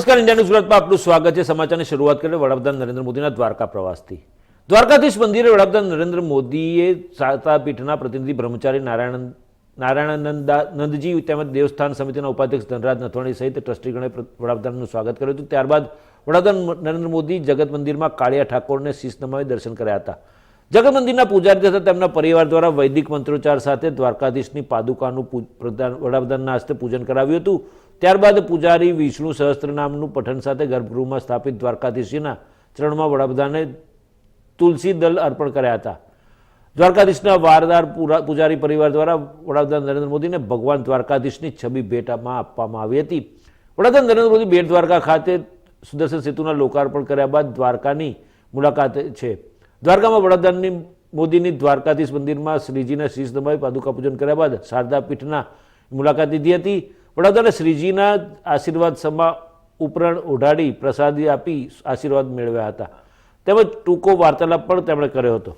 નમસ્કાર, India news ગુજરાતમાં આપનું સ્વાગત છે. સમાચારની શરૂઆત કરીએ વડાપ્રધાન નરેન્દ્ર મોદીના દ્વારકા પ્રવાસથી. દ્વારકાધીશ મંદિરે વડાપ્રધાન નરેન્દ્ર મોદીએ શારદાપીઠના પ્રતિનિધિ બ્રહ્મચારી નારાયણ, નારાયણાનંદા, નંદજી તેમજ દેવસ્થાન સમિતિના ઉપાધ્યક્ષ ધનરાજ નથવાણી સહિત ટ્રસ્ટીગણે પ્ર- વડાપ્રધાનનું સ્વાગત કર્યું હતું. ત્યારબાદ વડાપ્રધાન નરેન્દ્ર મોદી જગત મંદિરમાં કાળિયા ઠાકોરને શીશ નમાવી દર્શન કર્યા હતા. જગત મંદિરના પૂજારી તથા તેમના પરિવાર દ્વારા વૈદિક મંત્રોચ્ચાર સાથે દ્વારકાધીશની પાદુકાનું વડાપ્રધાનના હસ્તે પૂજન કરાવ્યું હતું. ત્યારબાદ પૂજારી વિષ્ણુ સહસ્ત્ર નામનું પઠન સાથે ગર્ભગૃહમાં સ્થાપિત દ્વારકાધીશજીના ચરણમાં વડાપ્રધાને તુલસી દલ અર્પણ કર્યા હતા. દ્વારકાધીશના વારદાર પૂજારી પરિવાર દ્વારા વડાપ્રધાન નરેન્દ્ર મોદીને ભગવાન દ્વારકાધીશની છબી ભેટમાં આપવામાં આવી હતી. વડાપ્રધાન નરેન્દ્ર મોદી બેટ દ્વારકા ખાતે સુદર્શન સેતુના લોકાર્પણ કર્યા બાદ દ્વારકાની મુલાકાતે છે. દ્વારકામાં વડાપ્રધાનની મોદીની દ્વારકાધીશ મંદિરમાં શ્રીજીના શીશ નમાવી પાદુકા પૂજન કર્યા બાદ શારદા પીઠના મુલાકાત લીધી હતી. વડાપ્રધાને શ્રીજીના આશીર્વાદ સમા ઉપરણ ઓઢાડી પ્રસાદી આપી આશીર્વાદ મેળવ્યા હતા. તેમજ ટૂંકો વાર્તાલાપ પણ તેમણે કર્યો હતો.